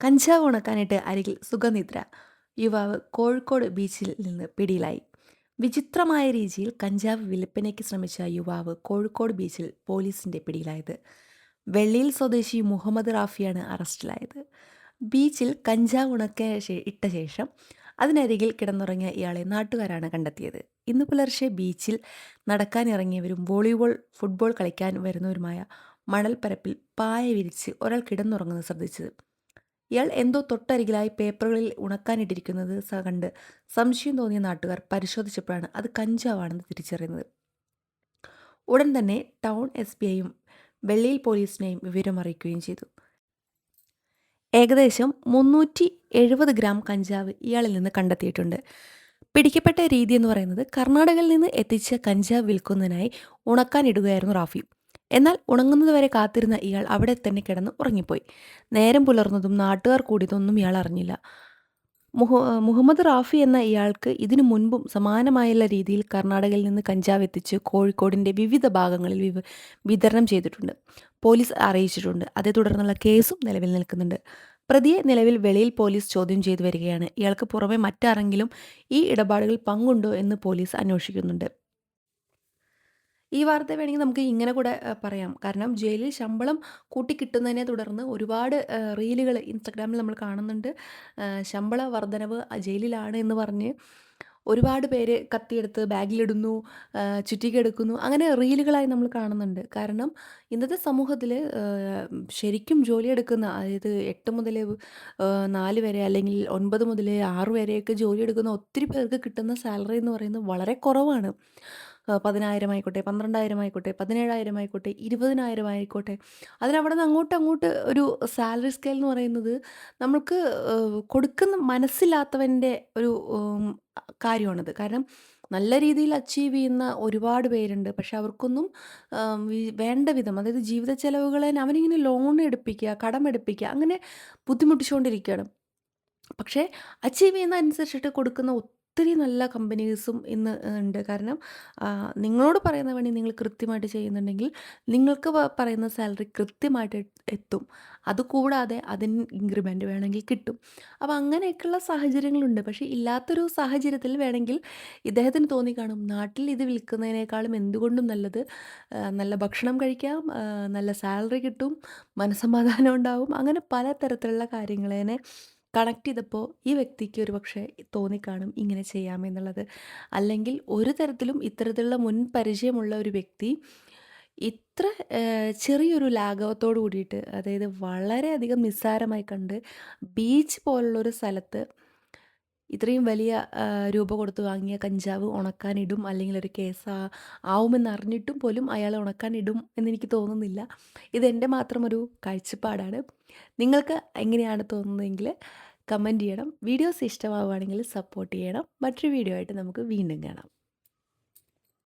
കഞ്ചാവ് ഉണക്കാനിട്ട് അരികിൽ സുഖനിദ്ര യുവാവ് കോഴിക്കോട് ബീച്ചിൽ നിന്ന് പിടിയിലായി. വിചിത്രമായ രീതിയിൽ കഞ്ചാവ് വിൽപ്പനയ്ക്ക് ശ്രമിച്ച യുവാവ് കോഴിക്കോട് ബീച്ചിൽ പോലീസിന്റെ പിടിയിലായത്. വെള്ളിയിൽ സ്വദേശി മുഹമ്മദ് റാഫിയാണ് അറസ്റ്റിലായത്. ബീച്ചിൽ കഞ്ചാവ് ഉണക്ക ഇട്ട ശേഷം അതിനരികിൽ കിടന്നുറങ്ങിയ ഇയാളെ നാട്ടുകാരാണ് കണ്ടെത്തിയത്. ഇന്ന് പുലർച്ചെ ബീച്ചിൽ നടക്കാനിറങ്ങിയവരും വോളിബോൾ ഫുട്ബോൾ കളിക്കാൻ വരുന്നവരുമായ മണൽപ്പരപ്പിൽ പായ വിരിച്ച് ഒരാൾ കിടന്നുറങ്ങുന്നത് ശ്രദ്ധിച്ചത് ഇയാൾ എന്തോ തൊട്ടരികിലായി പേപ്പറുകളിൽ ഉണക്കാനിട്ടിരിക്കുന്നത് കണ്ട് സംശയം തോന്നിയ നാട്ടുകാർ പരിശോധിച്ചപ്പോഴാണ് അത് കഞ്ചാവാണെന്ന് തിരിച്ചറിയുന്നത്. ഉടൻ തന്നെ ടൗൺ എസ് ബി ഐയും വെള്ളിയിൽ പോലീസിനെയും വിവരമറിയിക്കുകയും ചെയ്തു. ഏകദേശം മുന്നൂറ്റി എഴുപത് ഗ്രാം കഞ്ചാവ് ഇയാളിൽ നിന്ന് കണ്ടെത്തിയിട്ടുണ്ട്. പിടിക്കപ്പെട്ട രീതി എന്ന് പറയുന്നത് കർണാടകയിൽ നിന്ന് എത്തിച്ച കഞ്ചാവ് വിൽക്കുന്നതിനായി ഉണക്കാനിടുകയായിരുന്നു റാഫി. എന്നാൽ ഉണങ്ങുന്നതുവരെ കാത്തിരുന്ന ഇയാൾ അവിടെ തന്നെ കിടന്ന് ഉറങ്ങിപ്പോയി. നേരം പുലർന്നതും നാട്ടുകാർ കൂടിയതൊന്നും ഇയാൾ അറിഞ്ഞില്ല. മുഹ മുഹമ്മദ് റാഫി എന്ന ഇയാൾക്ക് ഇതിനു മുൻപും സമാനമായുള്ള രീതിയിൽ കർണാടകയിൽ നിന്ന് കഞ്ചാവ് എത്തിച്ച് കോഴിക്കോടിന്റെ വിവിധ ഭാഗങ്ങളിൽ വിവ വിതരണം ചെയ്തിട്ടുണ്ട്. പോലീസ് അറിയിച്ചിട്ടുണ്ട്. അതേ തുടർന്നുള്ള കേസും നിലവിൽ നിൽക്കുന്നുണ്ട്. പ്രതിയെ നിലവിൽ വെളിയിൽ പോലീസ് ചോദ്യം ചെയ്തു വരികയാണ്. ഇയാൾക്ക് പുറമെ മറ്റാരെങ്കിലും ഈ ഇടപാടുകളിൽ പങ്കുണ്ടോ എന്ന് പോലീസ് അന്വേഷിക്കുന്നുണ്ട്. ഈ വാർത്ത വേണമെങ്കിൽ നമുക്ക് ഇങ്ങനെ കൂടെ പറയാം. കാരണം ജയിലിൽ ശമ്പളം കൂട്ടിക്കിട്ടുന്നതിനെ തുടർന്ന് ഒരുപാട് റീലുകൾ ഇൻസ്റ്റഗ്രാമിൽ നമ്മൾ കാണുന്നുണ്ട്. ശമ്പള വർധനവ് ജയിലിലാണ് എന്ന് പറഞ്ഞ് ഒരുപാട് പേര് കത്തിയെടുത്ത് ബാഗിലിടുന്നു, ചുറ്റിക്കെടുക്കുന്നു. അങ്ങനെ റീലുകളായി നമ്മൾ കാണുന്നുണ്ട്. കാരണം ഇന്നത്തെ സമൂഹത്തിൽ ശരിക്കും ജോലിയെടുക്കുന്ന അതായത് എട്ട് മുതൽ നാല് 4 വരെ അല്ലെങ്കിൽ ഒൻപത് മുതൽ ആറ് വരെയൊക്കെ ജോലിയെടുക്കുന്ന ഒത്തിരി പേർക്ക് കിട്ടുന്ന സാലറി എന്ന് പറയുന്നത് വളരെ കുറവാണ്. 10,000 ആയിക്കോട്ടെ, 12,000 ആയിക്കോട്ടെ, 17,000 ആയിക്കോട്ടെ, 20,000 ആയിക്കോട്ടെ. അതിനവിടുന്ന് അങ്ങോട്ട് അങ്ങോട്ട് ഒരു സാലറി സ്കെയിൽ എന്ന് പറയുന്നത് നമ്മൾക്ക് കൊടുക്കുന്ന മനസ്സില്ലാത്തവന്റെ ഒരു കാര്യമാണത്. കാരണം നല്ല രീതിയിൽ അച്ചീവ് ചെയ്യുന്ന ഒരുപാട് പേരുണ്ട്. പക്ഷെ അവർക്കൊന്നും വേണ്ട വിധം അതായത് ജീവിത ചെലവുകളെ അവനിങ്ങനെ ലോൺ എടുപ്പിക്കുക, കടമെടുപ്പിക്കുക അങ്ങനെ ബുദ്ധിമുട്ടിച്ചുകൊണ്ടിരിക്കുകയാണ്. പക്ഷേ അച്ചീവ് ചെയ്യുന്ന അനുസരിച്ചിട്ട് കൊടുക്കുന്ന ഒത്തിരി നല്ല കമ്പനീസും ഇന്ന് ഉണ്ട്. കാരണം നിങ്ങളോട് പറയുന്ന പണി നിങ്ങൾ കൃത്യമായിട്ട് ചെയ്യുന്നുണ്ടെങ്കിൽ നിങ്ങൾക്ക് പറയുന്ന സാലറി കൃത്യമായിട്ട് എത്തും. അതുകൂടാതെ അതിന് ഇൻക്രിമെന്റ് വേണമെങ്കിൽ കിട്ടും. അപ്പോൾ അങ്ങനെയൊക്കെയുള്ള സാഹചര്യങ്ങളുണ്ട്. പക്ഷേ ഇല്ലാത്തൊരു സാഹചര്യത്തിൽ വേണമെങ്കിൽ ഇദ്ദേഹത്തിന് തോന്നിക്കാണും നാട്ടിൽ ഇത് വിൽക്കുന്നതിനേക്കാളും എന്തുകൊണ്ടും നല്ലത് നല്ല ഭക്ഷണം കഴിക്കാം, നല്ല സാലറി കിട്ടും, മനസ്സമാധാനം ഉണ്ടാവും. അങ്ങനെ പല തരത്തിലുള്ള കാര്യങ്ങളേനെ കണക്ട് ചെയ്തപ്പോൾ ഈ വ്യക്തിക്ക് ഒരുപക്ഷേ തോന്നിക്കാണും ഇങ്ങനെ ചെയ്യാമെന്നുള്ളത്. അല്ലെങ്കിൽ ഒരു തരത്തിലും ഇത്തരത്തിലുള്ള മുൻ പരിചയമുള്ള ഒരു വ്യക്തി ഇത്ര ചെറിയൊരു ലാഘവത്തോട് കൂടിയിട്ട് അതായത് വളരെയധികം നിസ്സാരമായി കണ്ട് ബീച്ച് പോലുള്ളൊരു സ്ഥലത്ത് ഇത്രയും വലിയ രൂപ കൊടുത്ത് വാങ്ങിയ കഞ്ചാവ് ഉണക്കാനിടും അല്ലെങ്കിൽ ഒരു കേസ് ആവുമെന്ന് അറിഞ്ഞിട്ടും പോലും അയാൾ ഉണക്കാനിടും എന്നെനിക്ക് തോന്നുന്നില്ല. ഇതെന്റെ മാത്രം ഒരു കാഴ്ചപ്പാടാണ്. നിങ്ങൾക്ക് എങ്ങനെയാണ് തോന്നുന്നതെങ്കിൽ കമന്റ് ചെയ്യണം. വീഡിയോസ് ഇഷ്ടമാവുകയാണെങ്കിൽ സപ്പോർട്ട് ചെയ്യണം. മറ്റൊരു വീഡിയോ ആയിട്ട് നമുക്ക് വീണ്ടും കാണാം.